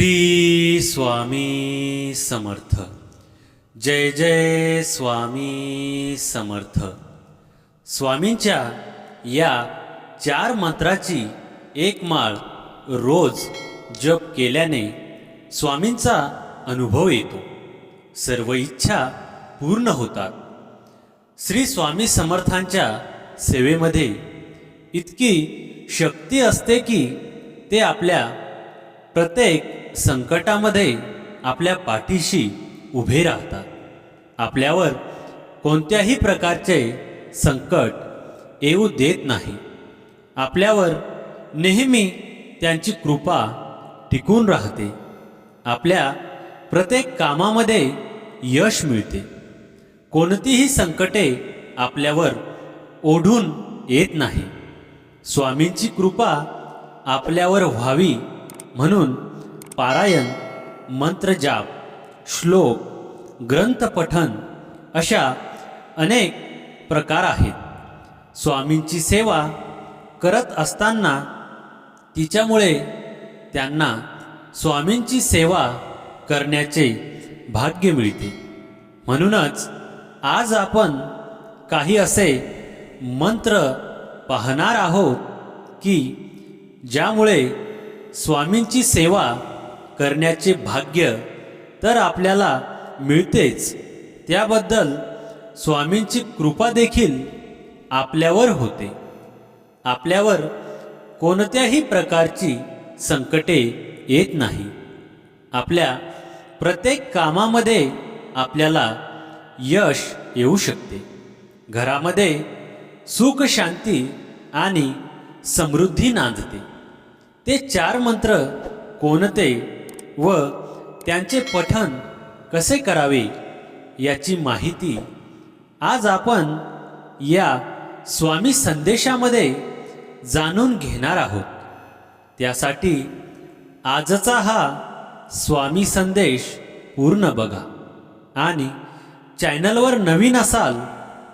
श्री स्वामी समर्थ. जय जय स्वामी समर्थ. स्वामींच्या या चार मंत्राची एक माळ रोज जप केल्याने स्वामींचा अनुभव येतो. सर्व इच्छा पूर्ण होतात. श्री स्वामी समर्थांच्या सेवेमध्ये इतकी शक्ती असते की ते आपल्या प्रत्येक संकटामध्ये आपल्या पाठीशी उभे राहतात. आपल्यावर कोणत्याही प्रकारचे संकट येऊ देत नाही. आपल्यावर नेहमी त्यांची कृपा टिकून राहते. आपल्या प्रत्येक कामामध्ये यश मिळते. कोणतीही संकटे आपल्यावर ओढून येत नाही. स्वामींची कृपा आपल्यावर व्हावी म्हणून पारायण मंत्रजाप श्लोक ग्रंथपठन अशा अनेक प्रकार आहेत. स्वामींची सेवा करत असताना तिच्यामुळे त्यांना स्वामींची सेवा करण्याचे भाग्य मिळते. म्हणूनच आज आपण काही असे मंत्र पाहणार आहोत की ज्यामुळे स्वामींची सेवा करण्याचे भाग्य तर आपल्याला मिळतेच. त्याबद्दल स्वामींची कृपा देखील आपल्यावर होते. आपल्यावर कोणत्याही प्रकारची संकटे येत नाही. आपल्या प्रत्येक कामामध्ये आपल्याला यश येऊ शकते. घरामध्ये सुख शांती आणि समृद्धी नांदते. ते चार मंत्र कोणते व त्यांचे पठन कसे करावे याची माहिती आज आपण या स्वामी संदेशामध्ये जाणून घेणार आहोत. त्यासाठी आजचा हा स्वामी संदेश पूर्ण बघा आणि चॅनलवर नवीन असाल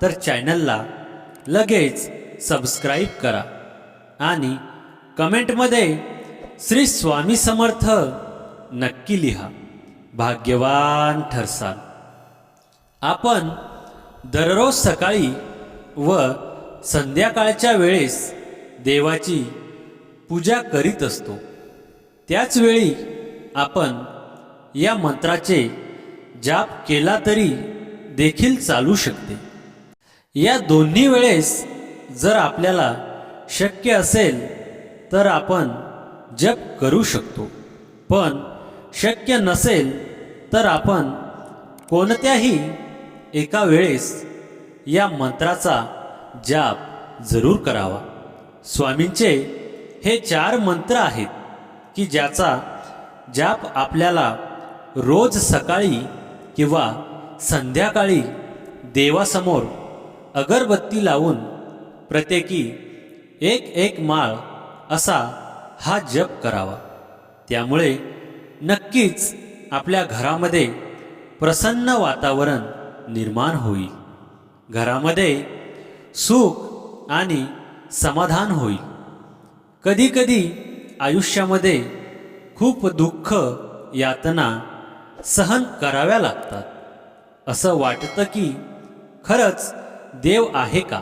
तर चॅनलला लगेच सबस्क्राईब करा आणि कमेंटमध्ये श्री स्वामी समर्थ नक्की लिहा. भाग्यवान ठरसाल. आपण दररोज सकाळी व संध्याकाळच्या वेळेस देवाची पूजा करीत असतो. त्याचवेळी आपण या मंत्राचे जाप केला तरी देखील चालू शकते. या दोन्ही वेळेस जर आपल्याला शक्य असेल तर आपण जप करू शकतो. पण शक्य नसेल तर आपण कोणत्याही एका वेळेस या मंत्राचा जाप जरूर करावा. स्वामींचे हे चार मंत्र आहेत की ज्याचा जाप आपल्याला रोज सकाळी किंवा संध्याकाळी देवासमोर अगरबत्ती लावून प्रत्येकी एक एक माळ असा हा जप करावा. त्यामुळे नक्कीच आपल्या घरामध्ये प्रसन्न वातावरण निर्माण होईल. घरामध्ये सुख आणि समाधान होईल. कधीकधी आयुष्यामध्ये खूप दुःख यातना सहन कराव्या लागतात. असं वाटतं की खरंच देव आहे का?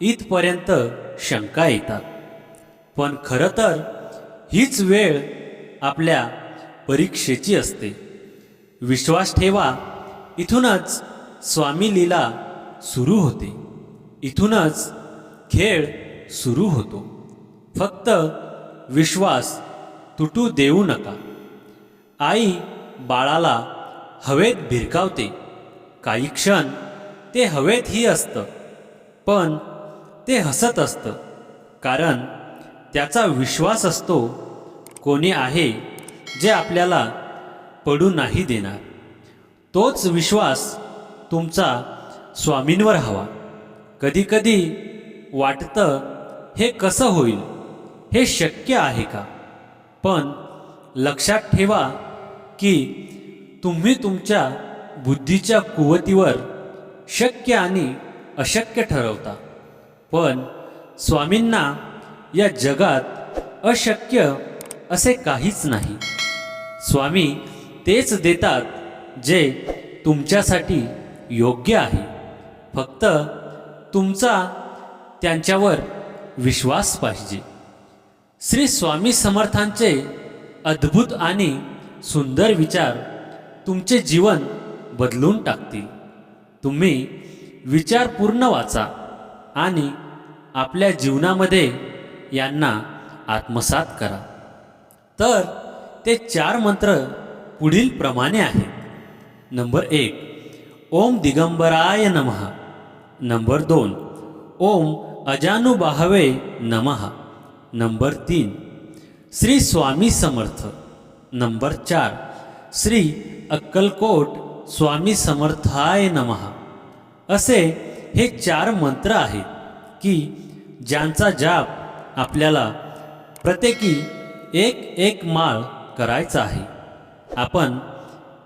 इथपर्यंत शंका येतात. पण खरं तर हीच वेळ आपल्या परीक्षेची असते. विश्वास ठेवा इथूनच स्वामी लीला सुरू होते. इथूनच खेळ सुरू होतो. फक्त विश्वास तुटू देऊ नका. आई बाळाला हवेत भिरकावते. काही क्षण ते हवेतही असतं पण ते हसत असतं. कारण त्याचा विश्वास असतो कोणी आहे जे आपल्याला पडू नाही देणार. तोच विश्वास तुमचा स्वामींवर हवा. कधीकधी वाटतं हे कसं होईल? हे शक्य आहे का? पण लक्षात ठेवा की तुम्ही तुमच्या बुद्धीच्या कुवतीवर शक्य आणि अशक्य ठरवता. पण स्वामींना या जगात अशक्य असे काहीच नाही. स्वामी तेच देतात जे तुमच्यासाठी योग्य आहे. फक्त तुमचा त्यांच्यावर विश्वास पाहिजे. श्री स्वामी समर्थांचे अद्भुत आणि सुंदर विचार तुमचे जीवन बदलून टाकतील. तुम्ही विचार पूर्ण वाचा आणि आपल्या जीवनामध्ये यांना आत्मसात करा. तर ते चार मंत्र पुढील प्रमाणे आहेत. नंबर एक ओम दिगंबराय नमः. नंबर दोन ओम अजानुबाहवे नमः. नंबर तीन श्री स्वामी समर्थ. नंबर चार श्री अक्कलकोट स्वामी समर्थाय नमः. असे हे चार मंत्र आहेत की ज्यांचा जाप आपल्याला प्रत्येकी एक एक माळ करायचा आहे. आपण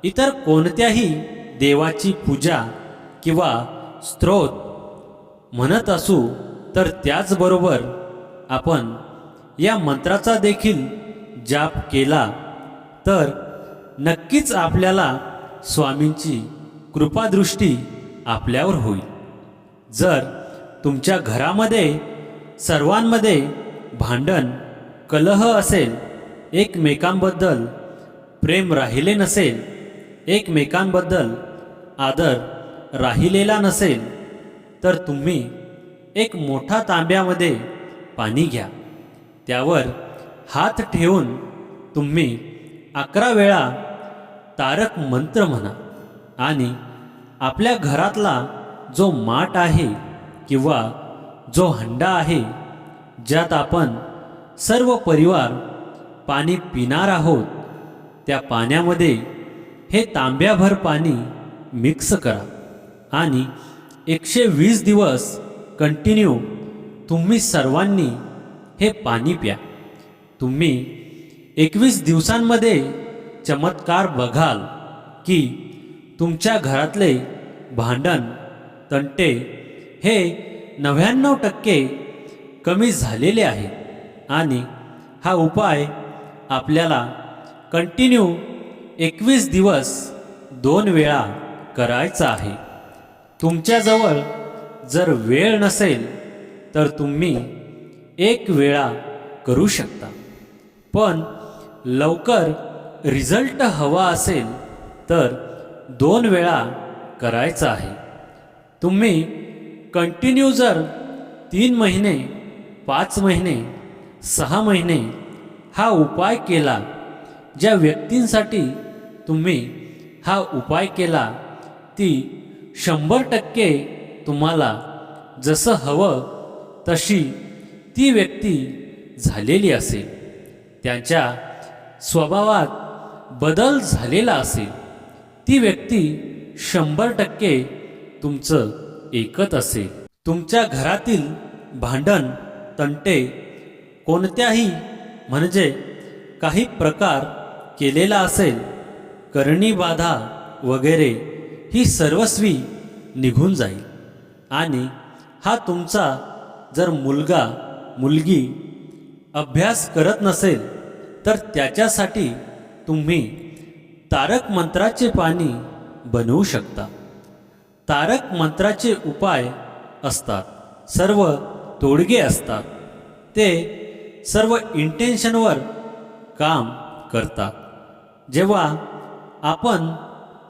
इतर कोणत्याही देवाची पूजा किंवा स्त्रोत म्हणत असू तर त्याचबरोबर आपण या मंत्राचा देखील जाप केला तर नक्कीच आपल्याला स्वामींची कृपादृष्टी आपल्यावर होईल. जर तुमच्या घरामध्ये सर्वांमध्ये भांडण कलह असेल एकमेकांबद्दल प्रेम राहिले नसेल एकमेकांबद्दल आदर राहिलेला नसेल तर तुम्ही एक मोठा तांब्यामध्ये पाणी घ्या. त्यावर हात ठेवून तुम्ही अकरा वेळा तारक मंत्र म्हणा आणि आपल्या घरातला जो माठ आहे किंवा जो हंडा आहे ज्यात आपण सर्व परिवार पाणी पिणार आहोत. त्या पाण्यामध्ये हे तांब्याभर पाणी मिक्स करा आणि एकशे वीस दिवस कंटिन्यू तुम्ही सर्वांनी हे पाणी प्या. तुम्ही एकवीस दिवसांमध्ये चमत्कार बघाल की तुमच्या घरातले भांडण तंटे हे नव्याण्णव टक्के कमी झालेले आहे. आणि हा उपाय आपल्याला कंटिन्यू एकवीस दिवस दोन वेळा करायचा आहे. तुमच्याजवळ जर वेळ नसेल तर तुम्ही एक वेळा करू शकता. पण लवकर रिझल्ट हवा असेल तर दोन वेळा करायचा आहे. तुम्ही कंटिन्यू जर तीन महिने पाच महिने सहा महिने हा उपाय केला. ज्या व्यक्तींसाठी तुम्ही हा उपाय केला ती शंभर टक्के तुम्हाला जसं हवं तशी ती व्यक्ती झालेली असेल. त्यांच्या स्वभावात बदल झालेला असेल. ती व्यक्ती शंभर टक्के तुमचं एकत असेल. तुमच्या घरातील भांडण तंटे कोणत्याही म्हणजे काही प्रकार केलेला असेल करणी बाधा वगैरे ही सर्वस्वी निघून जाईल. आणि हा तुमचा जर मुलगा मुलगी अभ्यास करत नसेल तर त्याच्यासाठी तुम्ही तारक मंत्राचे पाणी बनवू शकता. तारक मंत्राचे उपाय असतात. सर्व तोडगे असतात. ते सर्व इंटेन्शनवर काम करतात. जेव्हा आपण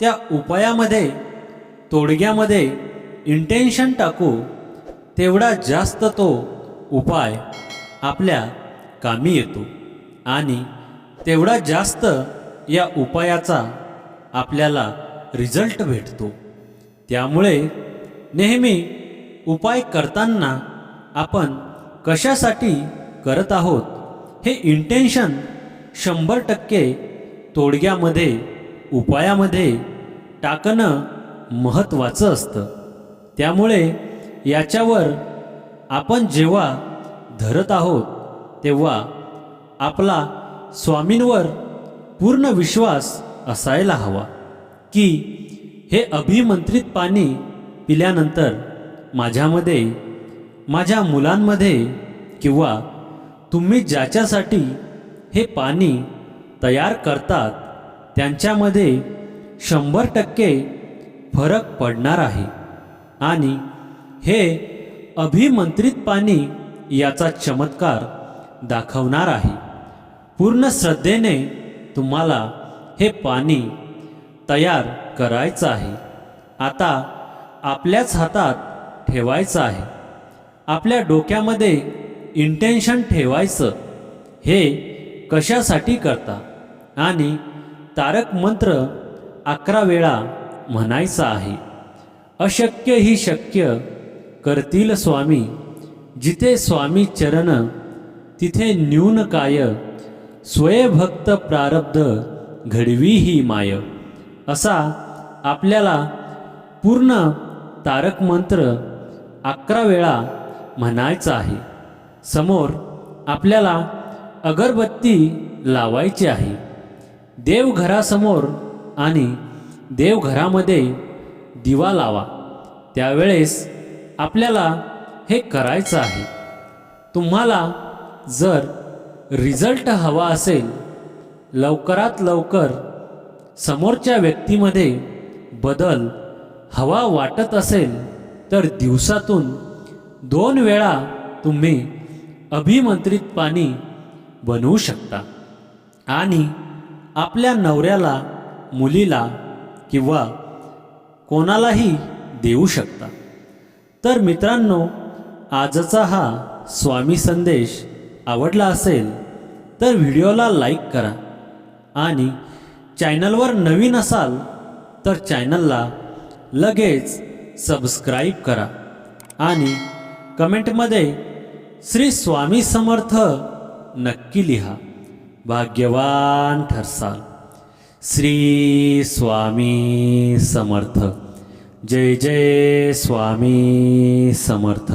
त्या उपायामध्ये तोडग्यामध्ये इंटेन्शन टाकू तेवढा जास्त तो उपाय आपल्या कामी येतो. आणि तेवढा जास्त या उपायाचा आपल्याला रिझल्ट भेटतो. त्यामुळे नेहमी उपाय करताना आपण कशासाठी करत आहोत. हे इंटेन्शन शंभर टक्के तोडग्यामध्ये उपायामध्ये टाकणं महत्त्वाचं असतं. त्यामुळे याच्यावर आपण जेव्हा धरत आहोत तेव्हा आपला स्वामींवर पूर्ण विश्वास असायला हवा की हे अभिमंत्रित पाणी पिल्यानंतर माझ्यामध्ये माझ्या मुलांमध्ये किंवा तुम्ही ज्याच्यासाठी हे पाणी तयार करतात त्यांच्यामध्ये शंभर टक्के फरक पडणार आहे. आणि हे अभिमंत्रित पाणी याचा चमत्कार दाखवणार आहे. पूर्ण श्रद्धेने तुम्हाला हे पाणी तयार करायचं आहे. आता आपल्याच हातात ठेवायचं आहे. आपल्या डोक्यामध्ये इंटेन्शन ठेवायचं हे कशासाठी करता? आणि तारक मंत्र अकरा वेळा म्हणायचा आहे अशक्य ही शक्य करतील स्वामी जिथे स्वामी चरण तिथे न्यून काय स्वयभक्त प्रारब्ध घडवी ही माय. असा आपल्याला पूर्ण तारक मंत्र अकरा वेळा म्हणायचा आहे. समोर आपल्याला अगरबत्ती लावायची आहे. देवघरासमोर आणि देवघरामध्ये दिवा लावा. त्यावेळेस आपल्याला हे करायचं आहे. तुम्हाला जर रिझल्ट हवा असेल लवकरात लवकर समोरच्या व्यक्तीमध्ये बदल हवा वाटत असेल तर दिवसातून दोन वेळा तुम्ही अभिमंत्रित पाणी बनवू शकता. आणि आपल्या नवऱ्याला मुलीला किंवा कोणालाही देऊ शकता. तर मित्रांनो आजचा हा स्वामी संदेश आवडला असेल तर व्हिडिओला लाईक करा. आणि चॅनलवर नवीन असाल तर चॅनलला लगेच सबस्क्राईब करा. आणि कमेंटमध्ये श्री स्वामी समर्थ. नक्की लिहा. भाग्यवान ठरसाल श्री स्वामी समर्थ. जय जय स्वामी समर्थ.